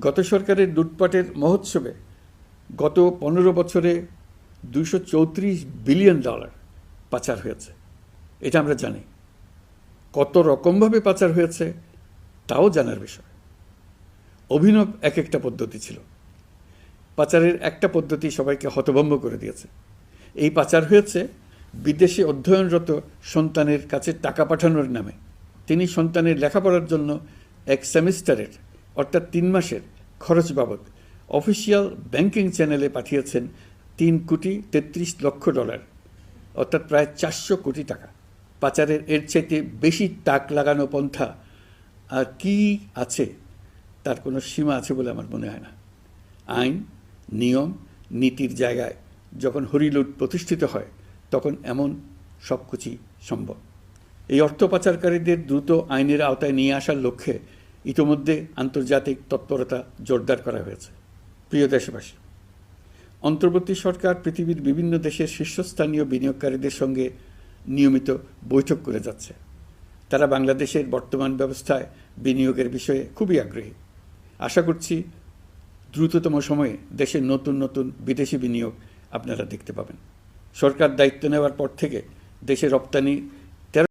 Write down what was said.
গত সরকারের লুটপাটের মহোৎসবে গত পনেরো বছরে দুশো চৌত্রিশ বিলিয়ন ডলার পাচার হয়েছে। এটা আমরা জানি। কত রকমভাবে পাচার হয়েছে, তাও জানার বিষয়। অভিনব এক একটা পদ্ধতি ছিল। পাচারের একটা পদ্ধতি সবাইকে হতভম্ব করে দিয়েছে। এই পাচার হয়েছে বিদেশে অধ্যয়নরত সন্তানের কাছে টাকা পাঠানোর নামে। তিনি সন্তানের লেখাপড়ার জন্য এক সেমিস্টারের অর্থাৎ তিন মাসের খরচ বাবদ অফিসিয়াল ব্যাংকিং চ্যানেলে পাঠিয়েছেন তিন কোটি তেত্রিশ লক্ষ ডলার, অর্থাৎ প্রায় চারশো কোটি টাকা। পাচারের এর চাইতে বেশি তাক লাগানো পন্থা আর কি আছে? তার কোনো সীমা আছে বলে আমার মনে হয় না। আইন, নিয়ম, নীতির জায়গায় যখন হরিলুট প্রতিষ্ঠিত হয়, তখন এমন সব কিছুই সম্ভব। এই অর্থ পাচারকারীদের দ্রুত আইনের আওতায় নিয়ে আসার লক্ষ্যে ইতোমধ্যে আন্তর্জাতিক তৎপরতা জোরদার করা হয়েছে। প্রিয় দেশবাসী, অন্তর্বর্তী সরকার পৃথিবীর বিভিন্ন দেশের শীর্ষস্থানীয় বিনিয়োগকারীদের সঙ্গে নিয়মিত বৈঠক করে যাচ্ছে। তারা বাংলাদেশের বর্তমান ব্যবস্থায় বিনিয়োগের বিষয়ে খুবই আগ্রহী। আশা করছি দ্রুততম সময়ে দেশের নতুন নতুন বিদেশি বিনিয়োগ আপনারা দেখতে পাবেন। সরকার দায়িত্ব নেওয়ার পর থেকে দেশে রপ্তানি